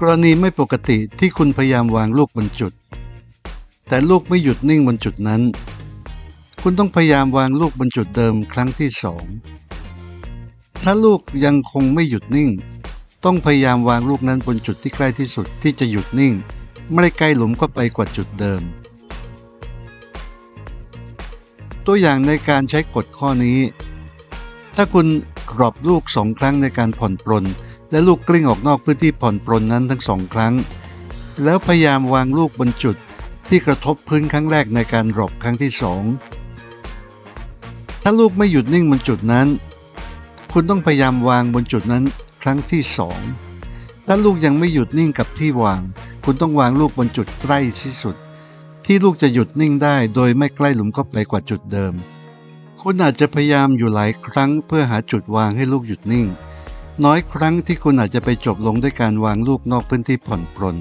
กรณีไม่ปกติที่คุณพยายามวางลูกบนจุด แต่ลูกไม่หยุดนิ่งบนจุดนั้น คุณต้องพยายามวางลูกบนจุดเดิมครั้งที่สองถ้าลูกยังคงไม่หยุดนิ่ง ต้องพยายามวางลูกนั้นบนจุดที่ใกล้ที่สุดที่จะหยุดนิ่ง ไม่ได้ใกล้หลุมเข้าไปกว่าจุดเดิม ตัวอย่างในการใช้กฎข้อนี้ ถ้าคุณกรอบลูกสองครั้งในการผ่อนปลน และลูกกลิ้งออกนอกพื้นที่ผ่อนปลนนั้นทั้งสองครั้ง แล้วพยายามวางลูกบนจุดที่กระทบพื้นครั้งแรกในการรอบครั้งที่สองถ้าลูกไม่หยุดนิ่งบนจุดนั้น คุณต้องพยายามวางบนจุดนั้นครั้งที่สองถ้าลูกยังไม่หยุดนิ่งกับที่วาง คุณต้องวางลูกบนจุดใกล้ที่สุด ที่ลูกจะหยุดนิ่งได้โดยไม่ใกล้หลุมเข้าไปกว่าจุดเดิม คุณอาจจะพยายามอยู่หลายครั้งเพื่อหาจุดวางให้ลูกหยุดนิ่ง น้อยครั้งที่คุณอาจจะไปจบลงด้วยการวางลูกนอกพื้นที่ผ่อนปลน